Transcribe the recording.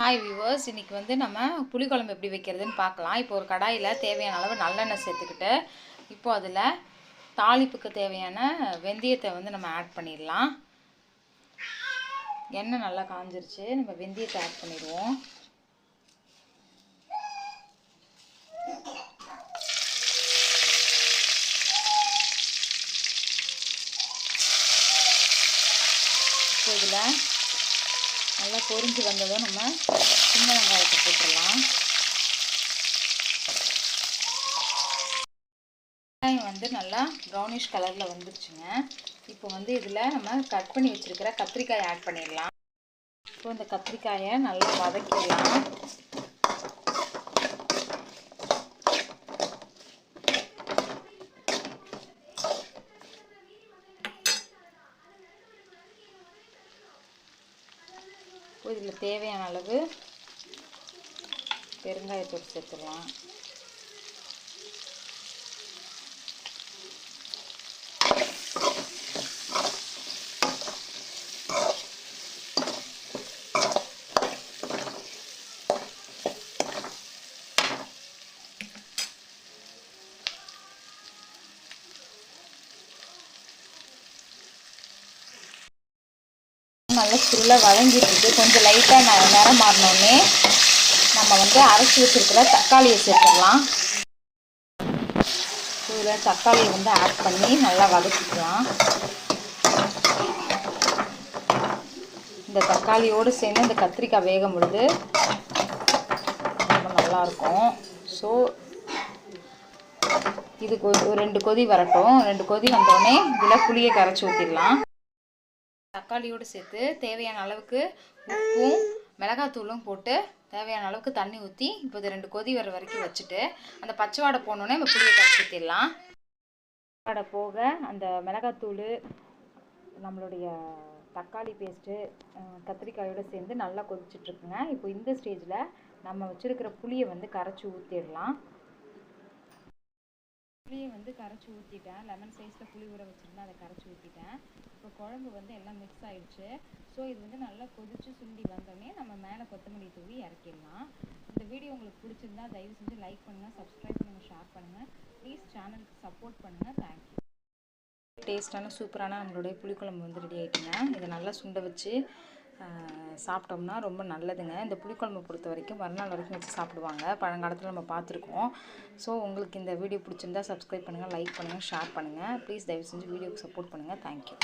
Hi viewers இன்றைக்கி வந்து நம்ம புளிக்குழம்பு எப்படி வைக்கிறதுன்னு பார்க்கலாம். இப்போ ஒரு கடாயில் தேவையான அளவு நல்லெண்ணெய் சேர்த்துக்கிட்டு இப்போ அதில் தாளிப்புக்கு தேவையான வெந்தயத்தை வந்து நம்ம ஆட் பண்ணிடலாம். எண்ணெய் நல்லா காஞ்சிருச்சு. நம்ம வெந்தயத்தை ஆட் பண்ணிடுவோம். இப்போ இதில் நல்லா பொரிஞ்சு வந்ததும் நம்ம சின்ன வெங்காயத்தை போட்டுடலாம். வெங்காயம் வந்து நல்லா ப்ரௌனிஷ் கலரில் வந்துருச்சுங்க. இப்போ வந்து இதில் நம்ம கட் பண்ணி வச்சுருக்கிற கத்திரிக்காயை ஆட் பண்ணிடலாம். இப்போ இந்த கத்திரிக்காயை நல்லா வதக்கிடலாம். இதில் தேவையான அளவு பெருங்காயத்தூள் சேர்த்துடலாம். நல்லா ஃபுல்லாக வதங்கிட்டு கொஞ்சம் லைட்டாக ந நிறம் மாறினோடனே நம்ம வந்து அரைச்சி வச்சுருக்கிற தக்காளியை சேர்த்துடலாம். இதில் தக்காளியை வந்து ஆட் பண்ணி நல்லா வதக்கிக்கலாம். இந்த தக்காளியோடு சேர்ந்து இந்த கத்திரிக்காய் வேகும் பொழுது ரொம்ப நல்லாயிருக்கும். ஸோ இது ஒரு ரெண்டு கொதி வரட்டும். ரெண்டு கொதி வந்தோடனே இதில் புளியை கரைச்சி ஊற்றிடலாம் தக்காளியோடு சேர்த்து தேவையான அளவுக்கு உப்பும் மிளகாத்தூளும் போட்டு தேவையான அளவுக்கு தண்ணி ஊற்றி இப்போ இது ரெண்டு கொதி வர வரைக்கும் வச்சுட்டு அந்த பச்சை வாடை போனோடனே நம்ம புளியை கரைச்சி ஊற்றிடலாம் வாடை போக அந்த மிளகாத்தூள் நம்மளுடைய தக்காளி பேஸ்ட்டு கத்திரிக்காயோடு சேர்ந்து நல்லா கொதிச்சிட்ருக்குங்க இப்போ இந்த ஸ்டேஜில் நம்ம வச்சுருக்கிற புளியை வந்து கரைச்சி ஊற்றிடலாம் புளியை வந்து கரைச்சி ஊற்றிட்டேன் லெமன் சைஸில் புளி ஊற வச்சுருந்தேன். அதை கரைச்சி ஊற்றிட்டேன் இப்போ குழம்பு வந்து எல்லாம் மிக்ஸ் ஆகிடுச்சு ஸோ இது வந்து நல்லா கொதித்து சுண்டி வந்தோடனே நம்ம மேலே கொத்தமல்லி தூவி இறக்கிடலாம். இந்த வீடியோ உங்களுக்கு பிடிச்சிருந்தா தயவு செஞ்சு லைக் பண்ணுங்கள் சப்ஸ்கிரைப் பண்ணுங்கள் ஷேர் பண்ணுங்கள் ப்ளீஸ் சேனலுக்கு சப்போர்ட் பண்ணுங்கள் தேங்க்யூ டேஸ்ட்டான சூப்பரான நம்மளுடைய புளிக்குழம்பு வந்து ரெடி ஆகிட்டுங்க இதை நல்லா சுண்ட வச்சு சாப்பிட்டோம்னா ரொம்ப நல்லதுங்க. இந்த புளிக்குழம்பு பொறுத்த வரைக்கும் மறுநாள் வரைக்கும் வச்சு சாப்பிடுவாங்க. பழங்காலத்தில் நம்ம பார்த்துருக்கோம். ஸோ உங்களுக்கு இந்த வீடியோ பிடிச்சிருந்தா சப்ஸ்கிரைப் பண்ணுங்கள் லைக் பண்ணுங்கள் ஷேர் பண்ணுங்கள் ப்ளீஸ் தயவு செஞ்சு வீடியோக்கு சப்போர்ட் பண்ணுங்கள் தேங்க்யூ